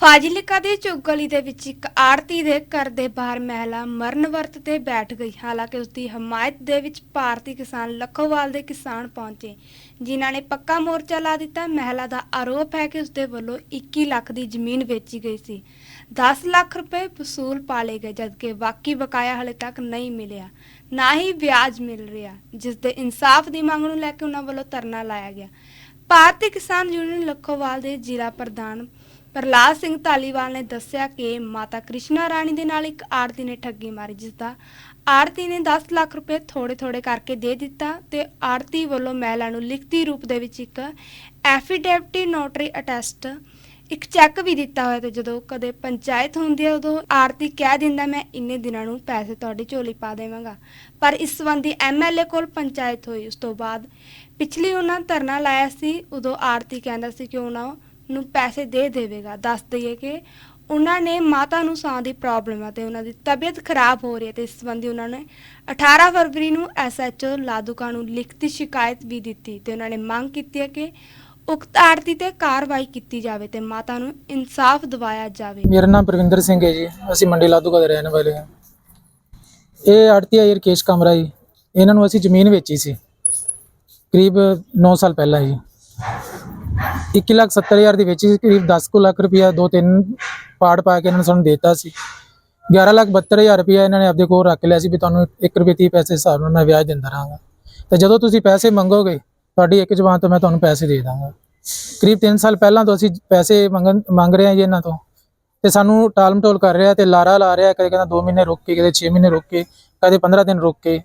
ਫਾਜ਼ਿਲਕਾ ਦੇ ਚੁਗਲੀ ਦੇ ਵਿੱਚ ਇੱਕ ਆੜਤੀ ਦੇ ਘਰ ਦੇ ਬਾਹਰ ਮਹਿਲਾ ਮਰਨ ਵਰਤ ਤੇ ਬੈਠ ਗਈ। ਹਾਲਾਂਕਿ ਉਸ ਦੀ ਹਮਾਇਤ ਦੇ ਵਿੱਚ ਭਾਰਤੀ ਕਿਸਾਨ ਲੱਖੋਵਾਲ ਦੇ ਕਿਸਾਨ ਪਹੁੰਚੇ, ਜਿਨ੍ਹਾਂ ਨੇ ਪੱਕਾ ਮੋਰਚਾ ਲਾ ਦਿੱਤਾ। ਮਹਿਲਾ ਦਾ ਆਰੋਪ ਹੈ ਕਿ ਉਸ ਦੇ ਵੱਲੋਂ 21 ਲੱਖ ਦੀ ਜ਼ਮੀਨ ਵੇਚੀ ਗਈ ਸੀ। 10 ਲੱਖ ਰੁਪਏ ਵਸੂਲ ਪਾਲੇ ਗਏ, ਜਦਕਿ ਬਾਕੀ ਬਕਾਇਆ ਹਲੇ ਤੱਕ ਨਹੀਂ ਮਿਲਿਆ, ਨਾ ਹੀ ਵਿਆਜ ਮਿਲ ਰਿਹਾ ਜਿਸ ਦੇ ਇਨਸਾਫ ਦੀ ਮੰਗ ਨੂੰ ਲੈ ਕੇ ਉਹਨਾਂ ਵੱਲੋਂ ਧਰਨਾ ਲਾਇਆ ਗਿਆ। ਭਾਰਤੀ ਕਿਸਾਨ ਯੂਨੀਅਨ ਲੱਖੋਵਾਲ ਦੇ ਜ਼ਿਲ੍ਹਾ ਪ੍ਰਧਾਨ ਪ੍ਰਲਾਦ ਸਿੰਘ ਧਾਲੀਵਾਲ ਨੇ ਦੱਸਿਆ ਕਿ ਮਾਤਾ ਕ੍ਰਿਸ਼ਨਾ ਰਾਣੀ ਦੇ ਨਾਲ ਇੱਕ ਆੜਤੀ ਨੇ ਠੱਗੀ ਮਾਰੀ ਜਿਸ ਦਾ ਆੜਤੀ ਨੇ 10 ਲੱਖ ਰੁਪਏ ਥੋੜੇ ਥੋੜੇ ਕਰਕੇ ਦੇ ਦਿੱਤਾ ਤੇ ਆੜਤੀ ਵੱਲੋਂ ਮਹਿਲਾ ਨੂੰ ਲਿਖਤੀ ਰੂਪ ਦੇ ਵਿੱਚ ਇੱਕ ਐਫੀਡੈਵਿਟੀ ਨੋਟਰੀ ਅਟੈਸਟ ਇੱਕ ਚੈੱਕ ਵੀ ਦਿੱਤਾ ਹੋਇਆ ਤੇ ਜਦੋਂ ਕਦੇ ਪੰਚਾਇਤ ਹੁੰਦੀ ਹੈ ਉਦੋਂ ਆੜਤੀ ਕਹਿ ਦਿੰਦਾ, ਮੈਂ ਇੰਨੇ ਦਿਨਾਂ ਨੂੰ ਪੈਸੇ ਤੁਹਾਡੀ ਝੋਲੀ ਪਾ ਦੇਵਾਂਗਾ। ਪਰ ਇਸ ਸੰਬੰਧੀ ਐਮਐਲਏ ਕੋਲ ਪੰਚਾਇਤ ਹੋਈ। ਉਸ ਤੋਂ ਬਾਅਦ ਪਿਛਲੀ ਉਹਨਾਂ ਧਰਨਾ ਲਾਇਆ ਸੀ, ਉਦੋਂ ਆੜਤੀ ਕਹਿੰਦਾ ਸੀ ਕਿ ਉਹਨਾਂ ਨੂੰ ਪੈਸੇ ਦੇ ਦੇਵੇਗਾ। ਦੱਸ ਦਈਏ ਕਿ ਉਹਨਾਂ ਨੇ ਮਾਤਾ ਨੂੰ ਸਾਹ ਦੀ ਪ੍ਰੋਬਲਮ ਹੈ ਤੇ ਉਹਨਾਂ ਦੀ ਤਬੀਅਤ ਖਰਾਬ ਹੋ ਰਹੀ ਹੈ ਤੇ ਇਸ ਸੰਬੰਧੀ ਉਹਨਾਂ ਨੇ 18 ਫਰਵਰੀ ਨੂੰ ਐਸਐਚਓ ਲਾਦੂਕਾ ਨੂੰ ਲਿਖਤੀ ਸ਼ਿਕਾਇਤ ਵੀ ਦਿੱਤੀ ਤੇ ਉਹਨਾਂ ਨੇ ਮੰਗ ਕੀਤੀ ਹੈ ਕਿ ਉਕਤ ਆੜਤੀ ਤੇ ਕਾਰਵਾਈ ਕੀਤੀ ਜਾਵੇ ਤੇ ਮਾਤਾ ਨੂੰ ਇਨਸਾਫ ਦਿਵਾਇਆ ਜਾਵੇ। ਮੇਰਾ ਨਾਮ ਪ੍ਰਵਿੰਦਰ ਸਿੰਘ ਹੈ ਜੀ। ਅਸੀਂ ਮੰਡੀ ਲਾਦੂਕਾ ਦੇ ਰਹਿਣ ਵਾਲੇ ਹਾਂ। ਇਹ ਆੜਤੀ ਹੈ ਰਕੇਸ਼ ਕਮਰਾ ਜੀ। ਇਹਨਾਂ ਨੂੰ ਅਸੀਂ ਜ਼ਮੀਨ ਵੇਚੀ ਸੀ। ਕਰੀਬ 9 ਸਾਲ ਪਹਿਲਾਂ ਜੀ। 1 ਲੱਖ 70 ਹਜ਼ਾਰ ਦੀ ਵੇਚੀ ਸੀ, ਕਰੀਬ 10 ਕੁ ਲੱਖ ਰੁਪਇਆ ਦੋ ਤਿੰਨ ਪਾੜ ਪਾ ਕੇ ਇਹਨਾਂ ਨੇ ਸਾਨੂੰ ਦੇਤਾ ਸੀ। 11 ਲੱਖ 72 ਹਜ਼ਾਰ ਰੁਪਇਆ ਇਹਨਾਂ ਨੇ ਆਪਦੇ ਕੋਲ ਰੱਖ ਲਿਆ ਸੀ ਵੀ ਤੁਹਾਨੂੰ 1 ਰੁਪਏ 30 ਪੈਸੇ ਹਿਸਾਬ ਨਾਲ ਮੈਂ ਵਿਆਜ ਦਿੰਦਾ ਰਹਾਂਗਾ। ਤੇ ਜਦੋਂ ਤੁਸੀਂ ਪੈਸੇ ਮੰਗੋਗੇ, ਤੁਹਾਡੀ ਇੱਕ ਜ਼ਬਾਨ ਤੋਂ ਮੈਂ ਤੁਹਾਨੂੰ ਪੈਸੇ ਦੇ ਦਾਂਗਾ। ਕਰੀਬ 3 ਸਾਲ ਪਹਿਲਾਂ ਤੋਂ ਅਸੀਂ ਪੈਸੇ ਮੰਗਣ, ਮੰਗ ਰਹੇ ਹਾਂ ਜੀ ਇਹਨਾਂ ਤੋਂ। ਤੇ ਸਾਨੂੰ ਟਾਲਮ ਮਟੋਲ ਕਰ ਰਿਹਾ ਤੇ ਲਾਰਾ ਲਾ ਰਿਹਾ, ਕਦੇ ਕਹਿੰਦਾ 2 ਮਹੀਨੇ ਰੁਕ ਕੇ, ਕਦੇ 6 ਮਹੀਨੇ ਰੁਕ ਕੇ, ਕਦੇ 15 ਦਿਨ ਰੁਕ ਕੇ।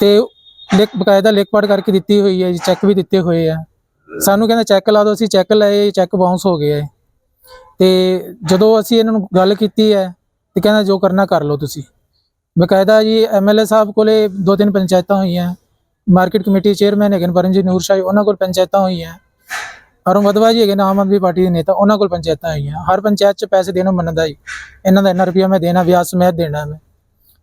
ਤੇ ਲਿਖ ਬਕਾਇਦਾ ਲਿਖ ਪੜ ਕਰਕੇ ਦਿੱਤੀ ਹੋਈ ਹੈ ਜੀ, ਚੈੱਕ ਵੀ ਦਿੱਤੇ ਹੋਏ ਆ। ਸਾਨੂੰ ਕਹਿੰਦਾ ਚੈੱਕ ਲਾ ਦਿਓ, ਅਸੀਂ ਚੈੱਕ ਲਏ ਚੈੱਕ ਬਾਉਂਸ ਹੋ ਗਿਆ ਹੈ ਤੇ ਜਦੋਂ ਅਸੀਂ ਇਹਨਾਂ ਨੂੰ ਗੱਲ ਕੀਤੀ ਹੈ, ਤੇ ਕਹਿੰਦਾ ਜੋ ਕਰਨਾ ਕਰ ਲਓ ਤੁਸੀਂ। ਬਕਾਇਦਾ ਜੀ ਐਮਐਲਏ ਸਾਹਿਬ ਕੋਲੇ ਦੋ ਤਿੰਨ ਪੰਚਾਇਤਾਂ ਹੋਈਆਂ, ਮਾਰਕੀਟ ਕਮੇਟੀ ਚੇਅਰਮੈਨ ਹੈਗੇ ਨੇ ਪਰਮਜੀਤ ਨੂਰ ਸ਼ਾਹੀ ਉਹਨਾਂ ਕੋਲ ਪੰਚਾਇਤਾਂ ਹੋਈਆਂ। ਅਰੁਣ ਵਧਵਾ ਜੀ ਹੈਗੇ ਨੇ, ਆਮ ਆਦਮੀ ਪਾਰਟੀ ਦੇ ਨੇਤਾ, ਉਹਨਾਂ ਕੋਲ ਪੰਚਾਇਤਾਂ ਹੋਈਆਂ। ਹਰ ਪੰਚਾਇਤ 'ਚ ਪੈਸੇ ਦੇਣੋਂ ਮੰਨਦਾ ਜੀ। ਇਹਨਾਂ ਦਾ ਇੰਨਾ ਰੁਪਿਆ ਮੈਂ ਦੇਣਾ, ਵਿਆਜ ਸਮੇਤ ਦੇਣਾ ਮੈਂ।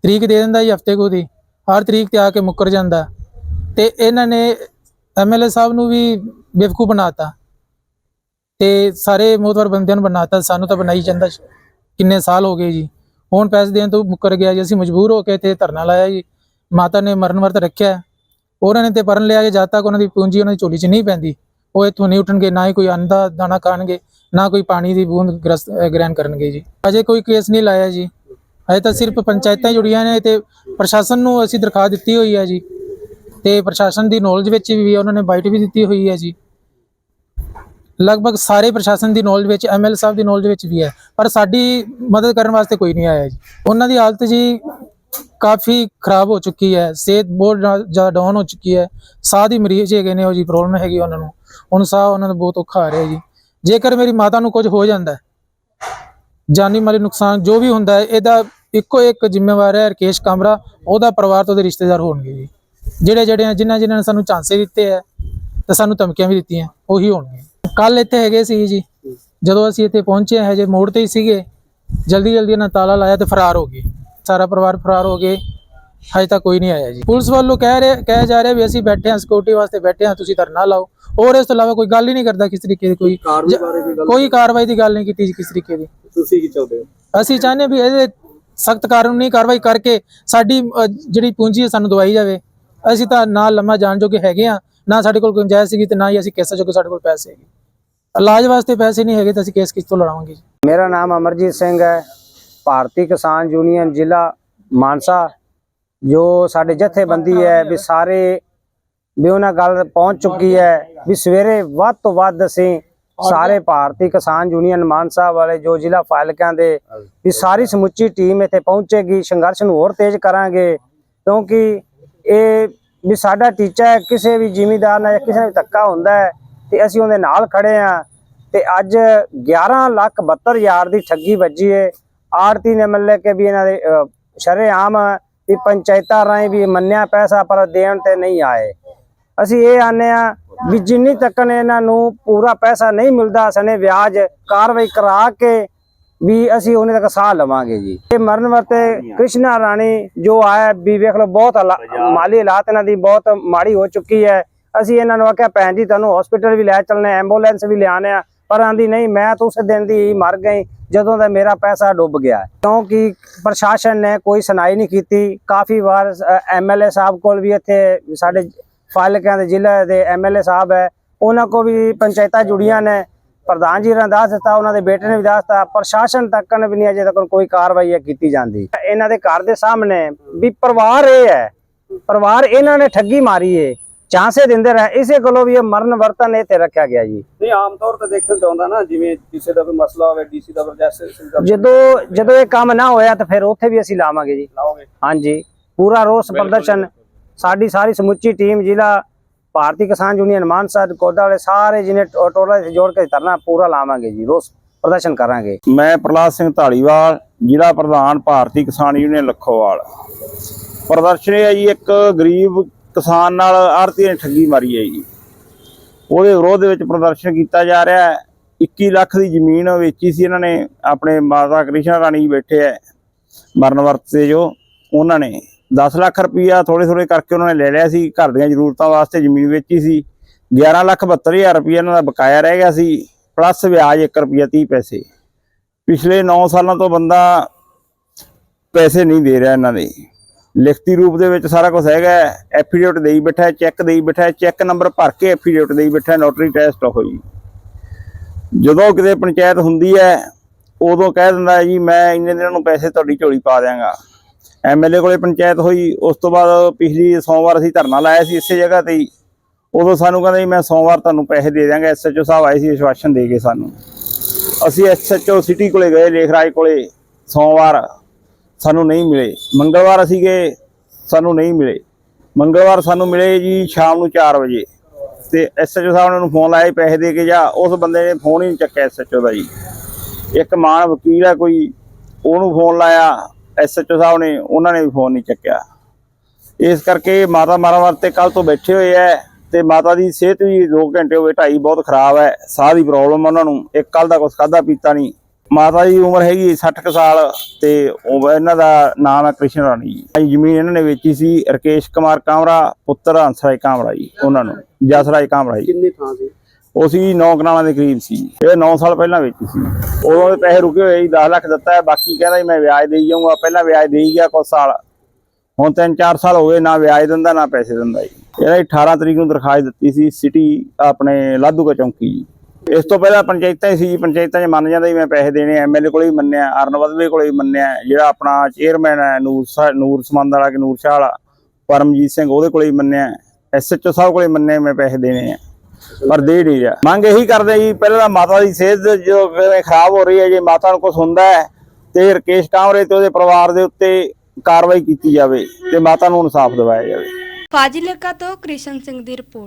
ਤਰੀਕ ਦੇ ਦਿੰਦਾ ਜੀ ਹਫ਼ਤੇ ਕੋ ਦੀ। ਹਰ ਤਰੀਕ ਤੇ ਆ ਕੇ ਮੁੱਕਰ ਜਾਂਦਾ। ਤੇ ਇਹਨਾਂ ਨੇ ਐਮਐਲਏ ਸਾਹਿਬ ਨੂੰ ਵੀ ਬੇਵਕੂਫ ਬਣਾਤਾ ਤੇ ਸਾਰੇ ਮੋਤਵਰ ਬੰਦਿਆਂ ਨੂੰ ਬਣਾਤਾ, ਸਾਨੂੰ ਤਾਂ ਬਣਾਈ ਜਾਂਦਾ ਕਿੰਨੇ ਸਾਲ ਹੋ ਗਏ ਜੀ। ਹੁਣ ਪੈਸੇ ਦੇਣ ਤੋਂ ਮੁੱਕਰ ਗਿਆ ਜੀ। ਅਸੀਂ ਮਜਬੂਰ ਹੋ ਕੇ ਇੱਥੇ ਧਰਨਾ ਲਾਇਆ ਜੀ। ਮਾਤਾ ਨੇ ਮਰਨ ਵਰਤ ਰੱਖਿਆ। ਉਹਨਾਂ ਨੇ ਤੇ ਪਰਨ ਲਿਆ ਕਿ ਜਦ ਤੱਕ ਉਹਨਾਂ ਦੀ ਪੂੰਜੀ ਉਹਨਾਂ ਦੀ ਝੋਲੀ 'ਚ ਨਹੀਂ ਪੈਂਦੀ, ਉਹ ਇੱਥੋਂ ਨਹੀਂ ਉੱਠਣਗੇ, ਨਾ ਹੀ ਕੋਈ ਅੰਨ ਦਾ ਦਾਣਾ ਖਾਣਗੇ, ਨਾ ਕੋਈ ਪਾਣੀ ਦੀ ਬੂੰਦ ਗ੍ਰਸਤ ਗ੍ਰਹਿਣ ਕਰਨਗੇ ਜੀ। ਅਜੇ ਕੋਈ ਕੇਸ ਨਹੀਂ ਲਾਇਆ ਜੀ। ਅਜੇ ਤਾਂ ਸਿਰਫ ਪੰਚਾਇਤਾਂ ਜੁੜੀਆਂ ਨੇ। ਤੇ ਪ੍ਰਸ਼ਾਸਨ ਨੂੰ ਅਸੀਂ ਦਰਖਾਸਤ ਦਿੱਤੀ ਹੋਈ ਹੈ ਜੀ। ਤੇ ਪ੍ਰਸ਼ਾਸਨ ਦੀ ਨੌਲੇਜ ਵਿੱਚ ਵੀ ਉਹਨਾਂ ਨੇ ਬਾਈਟ ਵੀ ਦਿੱਤੀ ਹੋਈ ਹੈ ਜੀ। ਲਗਭਗ ਸਾਰੇ ਪ੍ਰਸ਼ਾਸਨ ਦੀ ਨੌਲੇਜ ਵਿੱਚ ਐਮਐਲ ਸਾਹਿਬ ਦੀ ਨੌਲੇਜ ਵਿੱਚ ਵੀ ਹੈ, ਪਰ ਸਾਡੀ ਮਦਦ ਕਰਨ ਵਾਸਤੇ ਕੋਈ ਨਹੀਂ ਆਇਆ ਜੀ। ਉਹਨਾਂ ਦੀ ਹਾਲਤ ਜੀ ਕਾਫੀ ਖਰਾਬ ਹੋ ਚੁੱਕੀ ਹੈ, ਸਿਹਤ ਬਹੁਤ ਜ਼ਿਆਦਾ ਡਾਊਨ ਹੋ ਚੁੱਕੀ ਹੈ। ਸਾਹ ਦੀ ਮਰੀਜ਼ ਹੈਗੇ ਨੇ ਉਹ ਜੀ ਪ੍ਰੋਬਲਮ ਹੈਗੀ ਉਹਨਾਂ ਨੂੰ। ਹੁਣ ਸਾਹ ਉਹਨਾਂ ਦਾ ਬਹੁਤ ਔਖਾ ਆ ਰਿਹਾ ਜੀ। ਜੇਕਰ ਮੇਰੀ ਮਾਤਾ ਨੂੰ ਕੁਝ ਹੋ ਜਾਂਦਾ ਜਾਨੀ ਮਾਲੀ ਨੁਕਸਾਨ ਜੋ ਵੀ ਹੁੰਦਾ ਹੈ, ਇਹਦਾ ਇੱਕੋ ਇੱਕ ਜ਼ਿੰਮੇਵਾਰ ਹੈ ਰਕੇਸ਼ ਕਾਮਰਾ ਉਹਦਾ ਪਰਿਵਾਰ ਤੋਂ ਉਹਦੇ ਰਿਸ਼ਤੇਦਾਰ ਹੋਣਗੇ ਜੀ। ਜਿਹੜੇ ਜਿਹੜੇ ਜਿਨ੍ਹਾਂ ਜਿਨ੍ਹਾਂ ਨੇ ਸਾਨੂੰ ਚਾਂਸੇ ਦਿੱਤੇ ਹੈ ਤੇ ਸਾਨੂੰ ਧਮਕੀਆਂ ਵੀ ਦਿੱਤੀਆਂ ਉਹੀ ਹੋਣਗੇ ਕੱਲ ਇੱਥੇ ਹੈਗੇ ਸੀ ਜੀ ਜਦੋਂ ਅਸੀਂ ਇੱਥੇ ਪਹੁੰਚੇ ਹਜੇ ਮੋੜ ਤੇ ਹੀ ਸੀਗੇ ਜਲਦੀ ਜਲਦੀ ਇਹਨਾਂ ਤਾਲਾ ਲਾਇਆ ਤੇ ਫਰਾਰ ਹੋ ਗਏ। ਸਾਰਾ ਪਰਿਵਾਰ ਫਰਾਰ ਹੋ ਗਏ ਹਜੇ ਤੱਕ ਕੋਈ ਨਹੀਂ ਆਇਆ ਜੀ। ਪੁਲਿਸ ਵੱਲੋਂ ਕਹਿ ਰਹੇ ਕਹਿ ਜਾ ਰਿਹਾ ਵੀ ਅਸੀਂ ਬੈਠੇ ਹਾਂ ਸਿਕਿਉਰਿਟੀ ਵਾਸਤੇ ਬੈਠੇ ਹਾਂ ਤੁਸੀਂ ਧਰਨਾ ਲਾਓ। ਹੋਰ ਇਸ ਤੋਂ ਇਲਾਵਾ ਕੋਈ ਗੱਲ ਹੀ ਨਹੀਂ ਕਰਦਾ ਕਿਸ ਤਰੀਕੇ ਦੀ ਕੋਈ ਕੋਈ ਕਾਰਵਾਈ ਦੀ ਗੱਲ ਨਹੀਂ ਕੀਤੀ ਜੀ ਕਿਸ ਤਰੀਕੇ ਦੀ। ਤੁਸੀਂ ਕੀ ਚਾਹੁੰਦੇ ਹੋ? ਅਸੀਂ ਚਾਹੁੰਦੇ ਵੀ ਇਹਦੇ ਸਖਤ ਕਾਨੂੰਨੀ ਕਾਰਵਾਈ ਕਰਕੇ ਸਾਡੀ ਜਿਹੜੀ ਪੂੰਜੀ ਸਾਨੂੰ ਦਵਾਈ ਜਾਵੇ। ਅਸੀਂ ਤਾਂ ਨਾ ਲੰਮਾ ਜਾਣ ਜੋਗੇ ਹੈਗੇ ਆ, ਨਾ ਸਾਡੇ ਕੋਲ ਗੁੰਜਾਇਸ਼ ਸੀਗੀ ਤੇ ਨਾ ਹੀ ਅਸੀਂ ਕਿਸ ਜੋਗੇ ਸਾਡੇ ਕੋਲ ਪੈਸੇ ਹੈਗੇ। ਇਲਾਜ ਵਾਸਤੇ ਪੈਸੇ ਨਹੀਂ ਹੈਗੇ ਤਾਂ ਅਸੀਂ ਕੇਸ ਕਿਸ ਤੋਂ ਲੜਾਵਾਂਗੇ ਮੇਰਾ ਨਾਮ ਅਮਰਜੀਤ ਸਿੰਘ ਹੈ, ਭਾਰਤੀ ਕਿਸਾਨ ਯੂਨੀਅਨ ਜ਼ਿਲ੍ਹਾ ਮਾਨਸਾ, ਜੋ ਸਾਡੇ ਜਥੇਬੰਦੀ ਹੈ ਵੀ ਸਾਰੇ, ਵੀ ਉਹਨਾਂ ਗੱਲ ਪਹੁੰਚ ਚੁੱਕੀ ਹੈ ਵੀ ਸਵੇਰੇ ਵੱਧ ਤੋਂ ਵੱਧ ਅਸੀਂ ਸਾਰੇ ਭਾਰਤੀ ਕਿਸਾਨ ਯੂਨੀਅਨ ਮਾਨਸਾ ਵਾਲੇ ਜੋ ਜ਼ਿਲ੍ਹਾ ਫਾਲਕਿਆਂ ਦੇ ਵੀ ਸਾਰੀ ਸਮੁੱਚੀ ਟੀਮ ਇੱਥੇ ਪਹੁੰਚੇਗੀ, ਸੰਘਰਸ਼ ਨੂੰ ਹੋਰ ਤੇਜ਼ ਕਰਾਂਗੇ, ਕਿਉਂਕਿ ਇਹ ਵੀ ਸਾਡਾ ਟੀਚਾ ਹੈ ਕਿਸੇ ਵੀ ਜਿਮੀਦਾਰ ਨਾਲ ਕਿਸੇ ਨਾਲ ਧੱਕਾ ਹੁੰਦਾ ਹੈ ਤੇ ਅਸੀਂ ਉਹਦੇ ਨਾਲ ਖੜੇ ਆ ਤੇ ਅੱਜ 11 ਲੱਖ 72 ਹਜ਼ਾਰ ਦੀ ਠੱਗੀ ਵੱਜੀ ਏ। ਆੜਤੀ ਨੇ ਮਤਲਬ ਕਿ ਵੀ ਇਹਨਾਂ ਦੇ ਅਹ, ਸ਼ਰੇਆਮ ਵੀ ਪੰਚਾਇਤਾਂ ਰਾਹੀਂ ਵੀ ਮੰਨਿਆ ਪੈਸਾ ਪਰ ਦੇਣ ਤੇ ਨਹੀਂ ਆਏ। ਅਸੀਂ ਇਹ ਆਨੇ ਆ ਵੀ ਜਿੰਨੀ ਤੱਕ ਇਹਨਾਂ ਨੂੰ ਪੂਰਾ ਪੈਸਾ ਨਹੀਂ ਮਿਲਦਾ ਸਨੇ ਵਿਆਜ ਕਾਰਵਾਈ ਕਰਾ ਕੇ ਵੀ ਅਸੀਂ ਉਹਨੇ ਤੱਕ ਸਾਹ ਲਵਾਂਗੇ ਜੀ। ਇਹ ਮਰਨ ਵਰਤੇ ਕ੍ਰਿਸ਼ਨਾ ਰਾਣੀ ਜੋ ਆਇਆ, ਵੀ ਵੇਖ ਲਓ ਬਹੁਤ ਮਾਲੀ ਹਾਲਾਤ ਇਹਨਾਂ ਦੀ ਬਹੁਤ ਮਾੜੀ ਹੋ ਚੁੱਕੀ ਹੈ। ਅਸੀਂ ਇਹਨਾਂ ਨੂੰ ਆਖਿਆ, ਭੈਣ ਜੀ, ਤੁਹਾਨੂੰ ਹਸਪੀਟਲ ਵੀ ਲੈ ਚੱਲਨੇ ਐਂਬੂਲੈਂਸ ਵੀ ਲਿਆਣੇ ਆ, ਪਰ ਆਂਦੀ, ਨਹੀਂ, ਮੈਂ ਤਾਂ ਉਸ ਦਿਨ ਦੀ ਹੀ ਮਰ ਗਈ, ਜਦੋਂ ਦਾ ਮੇਰਾ ਪੈਸਾ ਡੁੱਬ ਗਿਆ ਕਿਉਂਕਿ ਪ੍ਰਸ਼ਾਸਨ ਨੇ ਕੋਈ ਸੁਣਾਈ ਨਹੀਂ ਕੀਤੀ। ਕਾਫੀ ਵਾਰ ਐਮਐਲਏ ਸਾਹਿਬ ਕੋਲ ਵੀ ਇੱਥੇ ਸਾਡੇ ਫਾਜ਼ਿਲਕਾ ਦੇ ਜ਼ਿਲ੍ਹੇ ਦੇ ਐਮਐਲਏ ਸਾਹਿਬ ਹੈ, ਉਹਨਾਂ ਕੋ ਵੀ ਪੰਚਾਇਤਾਂ ਜੁੜੀਆਂ ਨੇ। ਪ੍ਰਧਾਨ ਜੀ ਨੇ ਦੱਸ ਦਿੱਤਾ ਉਹਨਾਂ ਦੇ ਬੇਟੇ ਨੇ ਵੀ ਦੱਸ ਦਿੱਤਾ ਪ੍ਰਸ਼ਾਸਨ ਤੱਕ ਨੇ ਵੀ ਨਹੀਂ ਅਜੇ ਤੱਕ ਕੋਈ ਕਾਰਵਾਈ ਹੈ ਕੀਤੀ ਜਾਂਦੀ। ਇਹਨਾਂ ਦੇ ਘਰ ਦੇ ਸਾਹਮਣੇ ਵੀ ਪਰਿਵਾਰ ਇਹ ਹੈ ਪਰਿਵਾਰ ਇਹਨਾਂ ਨੇ ਠੱਗੀ ਮਾਰੀ ਏ ਚਾਂਸੇ ਦਿੰਦੇ ਰਹੇ ਇਸੇ ਕੋਲੋਂ ਵੀ ਇਹ ਮਰਨ ਵਰਤਨ ਇਹ ਤੇ ਰੱਖਿਆ ਗਿਆ ਜੀ। ਨਹੀਂ ਆਮ ਤੌਰ ਤੇ ਦੇਖਣ ਚ ਆਉਂਦਾ ਨਾ ਜਿਵੇਂ ਕਿਸੇ ਦਾ ਕੋਈ ਮਸਲਾ ਹੋਵੇ ਡੀਸੀ ਦਾ ਦਾ ਜਦੋਂ ਜਦੋਂ ਇਹ ਕੰਮ ਨਾ ਹੋਇਆ ਤਾਂ ਫਿਰ ਉੱਥੇ ਵੀ ਅਸੀਂ ਲਾਵਾਂਗੇ ਜੀ। ਲਾਓਗੇ? ਹਾਂਜੀ ਪੂਰਾ ਰੋਸ ਪ੍ਰਦਰਸ਼ਨ ਸਾਡੀ ਸਾਰੀ ਸਮੁੱਚੀ ਟੀਮ ਜ਼ਿਲ੍ਹਾ ਭਾਰਤੀ ਕਿਸਾਨ ਯੂਨੀਅਨ ਮਾਨਸਾ ਕੋਦਾ ਵਾਲੇ ਸਾਰੇ ਜਿਹਨੇ ਟੋਟਲ ਜੋੜ ਕੇ ਧਰਨਾ ਪੂਰਾ ਲਾਵਾਂਗੇ ਜੀ, ਰੋਸ ਪ੍ਰਦਰਸ਼ਨ ਕਰਾਂਗੇ। ਮੈਂ ਪ੍ਰਲਾਦ ਸਿੰਘ ਢਾਲੀਵਾਲ ਜ਼ਿਲ੍ਹਾ ਪ੍ਰਧਾਨ ਭਾਰਤੀ ਕਿਸਾਨ ਯੂਨੀਅਨ ਲੱਖੋਵਾਲ। ਪ੍ਰਦਰਸ਼ਨ ਹੈ ਜੀ, ਇੱਕ ਗਰੀਬ ਕਿਸਾਨ ਨਾਲ ਆਰਤੀ ਨੇ ਠੱਗੀ ਮਾਰੀ ਹੈ ਜੀ। ਉਹਦੇ ਵਿਰੋਧ ਵਿੱਚ ਪ੍ਰਦਰਸ਼ਨ ਕੀਤਾ ਜਾ ਰਿਹਾ ਹੈ। 21 ਲੱਖ ਦੀ ਜ਼ਮੀਨ ਵੇਚੀ ਸੀ ਇਹਨਾਂ ਨੇ, ਆਪਣੇ ਮਾਤਾ ਕ੍ਰਿਸ਼ਨ ਰਾਣੀ ਬੈਠੇ ਹੈ, ਮਰਨ ਵਰਤ ਤੇ ਜੋ ਉਹਨਾਂ ਨੇ। 10 ਲੱਖ ਰੁਪਈਆ ਥੋੜੇ ਥੋੜੇ ਕਰਕੇ ਉਹਨਾਂ ਨੇ ਲੈ ਲਿਆ ਸੀ, ਘਰ ਦੀਆਂ ਜ਼ਰੂਰਤਾਂ ਵਾਸਤੇ ਜ਼ਮੀਨ ਵੇਚੀ ਸੀ। 11 ਲੱਖ 72 ਹਜ਼ਾਰ ਰੁਪਈਆ ਇਹਨਾਂ ਦਾ ਬਕਾਇਆ ਰਹਿ ਗਿਆ ਸੀ ਪਲੱਸ ਵਿਆਜ 1 ਰੁਪਈਆ 30 ਪੈਸੇ। ਪਿਛਲੇ 9 ਸਾਲਾਂ ਤੋਂ ਬੰਦਾ ਪੈਸੇ ਨਹੀਂ ਦੇ ਰਿਹਾ ਇਹਨਾਂ ਦੇ। ਲਿਖਤੀ ਰੂਪ ਦੇ ਵਿੱਚ ਸਾਰਾ ਕੁਝ ਹੈਗਾ ਐਫੀਡੇਵਿਟ ਦੇਈ ਬੈਠਾ ਚੈੱਕ ਦੇਈ ਬੈਠਾ ਚੈੱਕ ਨੰਬਰ ਭਰ ਕੇ ਐਫੀਡੇਵਿਟ ਦੇਈ ਬੈਠਾ ਹੈ ਨੋਟਰੀ ਟੈਸਟ ਹੋਈ ਜਦੋਂ ਕਿਤੇ ਪੰਚਾਇਤ ਹੁੰਦੀ ਹੈ, ਉਦੋਂ ਕਹਿ ਦਿੰਦਾ ਜੀ, ਮੈਂ ਇੰਨੇ ਦਿਨਾਂ ਨੂੰ ਪੈਸੇ ਤੁਹਾਡੀ ਝੋਲੀ ਪਾ ਦਿਆਂਗਾ। ਐਮਐਲਏ ਕੋਲੇ ਪੰਚਾਇਤ ਹੋਈ, ਉਸ ਤੋਂ ਬਾਅਦ ਪਿਛਲੀ ਸੋਮਵਾਰ ਅਸੀਂ ਧਰਨਾ ਲਾਇਆ ਸੀ ਇਸੇ ਜਗ੍ਹਾ ਤੇ ਹੀ। ਉਦੋਂ ਸਾਨੂੰ ਕਹਿੰਦਾ ਜੀ ਮੈਂ ਸੋਮਵਾਰ ਤੁਹਾਨੂੰ ਪੈਸੇ ਦੇ ਦਿਆਂਗਾ ਐਸਐਚਓ ਸਾਹਿਬ ਆਏ ਸੀ ਆਸ਼ਵਾਸਨ ਦੇ ਕੇ ਸਾਨੂੰ। ਅਸੀਂ ਐਸਐਚਓ ਸਿਟੀ ਕੋਲੇ ਗਏ ਲੇਖਰਾਜ ਕੋਲੇ। ਸੋਮਵਾਰ ਸਾਨੂੰ ਨਹੀਂ ਮਿਲੇ। ਮੰਗਲਵਾਰ ਅਸੀਂ ਗਏ, ਸਾਨੂੰ ਨਹੀਂ ਮਿਲੇ। ਮੰਗਲਵਾਰ ਸਾਨੂੰ ਮਿਲੇ ਜੀ ਸ਼ਾਮ ਨੂੰ 4 ਵਜੇ। ਤੇ ਐਸਐਚਓ ਸਾਹਿਬ ਨੇ ਉਹਨੂੰ ਫੋਨ ਲਾਇਆ ਪੈਸੇ ਦੇ ਕੇ ਜਾ। ਉਸ ਬੰਦੇ ਨੇ ਫੋਨ ਹੀ ਨਹੀਂ ਚੱਕਿਆ ਐਸਐਚਓ ਦਾ ਜੀ। ਇੱਕ ਮਾਨ ਵਕੀਲ ਹੈ ਕੋਈ, ਉਹਨੂੰ ਫੋਨ ਲਾਇਆ। ਐਸਐਚਓ ਸਾਹਿਬ ਨੇ, ਉਹਨਾਂ ਨੇ ਵੀ ਫੋਨ ਨਹੀਂ ਚੱਕਿਆ। ਇਸ ਕਰਕੇ ਮਾਤਾ ਮਾਰਾਵਾਰ ਤੇ ਕੱਲ ਤੋਂ ਬੈਠੇ ਹੋਏ ਐ ਤੇ ਮਾਤਾ ਦੀ ਸਿਹਤ ਵੀ 2 ਘੰਟੇ ਹੋਏ ਢਾਈ ਬਹੁਤ ਖਰਾਬ ਹੈ ਸਾਹ ਦੀ ਪ੍ਰੋਬਲਮ ਉਹਨਾਂ ਨੂੰ, ਇੱਕ ਕੱਲ ਦਾ ਕੁਛ ਖਾਦਾ ਪੀਤਾ ਨਹੀਂ। ਮਾਤਾ ਦੀ ਉਮਰ ਹੈਗੀ 60 ਕੁ ਸਾਲ ਤੇ ਇਹਨਾਂ ਦਾ ਨਾਮ ਹੈ ਕ੍ਰਿਸ਼ਨ ਰਾਣੀ ਜੀ। ਇਹ ਜ਼ਮੀਨ ਇਹਨਾਂ ਨੇ ਵੇਚੀ ਸੀ ਰਕੇਸ਼ ਕੁਮਾਰ ਕਾਮਰਾ ਪੁੱਤਰ ਹੰਸਰਾਜ ਕਾਮਰਾ ਜੀ, ਉਹਨਾਂ ਨੂੰ, ਜਸਰਾਜ ਕਾਮਰਾ ਜੀ। ਕਿੰਨੀ ਥਾਂ ਸੀ? ਉਹ ਸੀ 9 ਕਨਾਲਾਂ ਦੇ ਕਰੀਬ ਸੀ। ਇਹ 9 ਸਾਲ ਪਹਿਲਾਂ ਵੇਚੀ ਸੀ। ਉਦੋਂ ਦੇ ਪੈਸੇ ਰੁਕੇ ਹੋਏ ਸੀ 10 ਲੱਖ ਦਿੱਤਾ ਹੈ, ਬਾਕੀ ਕਹਿੰਦਾ ਜੀ ਮੈਂ ਵਿਆਜ ਦੇਈ ਜਾਊਂਗਾ। ਪਹਿਲਾਂ ਵਿਆਜ ਦੇਈ ਗਿਆ ਕੁਛ ਸਾਲ। ਹੁਣ 3-4 ਸਾਲ ਹੋ ਗਏ, ਨਾ ਵਿਆਜ ਦਿੰਦਾ, ਨਾ ਪੈਸੇ ਦਿੰਦਾ ਜੀ। ਇਹਦਾ 18 ਤਰੀਕ ਨੂੰ ਦਰਖਾਸਤ ਦਿੱਤੀ ਸੀ ਸਿਟੀ ਆਪਣੇ ਲਾਧੂਕਾ ਚੌਂਕੀ ਜੀ। ਇਸ ਤੋਂ ਪਹਿਲਾਂ ਪੰਚਾਇਤਾਂ ਹੀ ਸੀ ਪੰਚਾਇਤਾਂ 'ਚ ਮੰਨ ਜਾਂਦਾ ਸੀ ਮੈਂ ਪੈਸੇ ਦੇਣੇ ਐਮਐਲਏ ਕੋਲੇ ਵੀ ਮੰਨਿਆ, ਅਰਨ ਵਦਵੇ ਕੋਲੇ ਵੀ ਮੰਨਿਆ, ਜਿਹੜਾ ਆਪਣਾ ਚੇਅਰਮੈਨ ਹੈ, ਨੂਰ ਨੂਰ ਸਮੰਦ ਵਾਲਾ ਕਿ ਨੂਰ ਸ਼ਾਹ ਵਾਲਾ, ਪਰਮਜੀਤ ਸਿੰਘ ਉਹਦੇ ਕੋਲੇ ਵੀ ਮੰਨਿਆ ਐਸਐਚਓ ਸਾਹਿਬ ਕੋਲੇ ਮੰਨਿਆ ਮੈਂ ਪੈਸੇ ਦੇਣੇ ਆ। ਪਰ ਦੇ ਨਹੀਂ ਰਿਹਾ। ਮੰਗ ਇਹੀ ਕਰਦੇ ਜੀ, ਪਹਿਲਾਂ ਤਾਂ ਮਾਤਾ ਦੀ ਸਿਹਤ ਜੋ ਖਰਾਬ ਹੋ ਰਹੀ ਹੈ, ਜੇ ਮਾਤਾ ਨੂੰ ਕੁਝ ਹੁੰਦਾ ਹੈ, ਤੇ ਰਕੇਸ਼ ਕਾਮਰੇ ਤੇ ਉਹਦੇ ਪਰਿਵਾਰ ਦੇ ਉੱਤੇ ਕਾਰਵਾਈ ਕੀਤੀ ਜਾਵੇ ਤੇ ਮਾਤਾ ਨੂੰ ਇਨਸਾਫ ਦਿਵਾਇਆ ਜਾਵੇ। ਫਾਜ਼ਿਲਕਾ ਤੋਂ ਕ੍ਰਿਸ਼ਨ ਸਿੰਘ ਦੀ ਰਿਪੋਰਟ।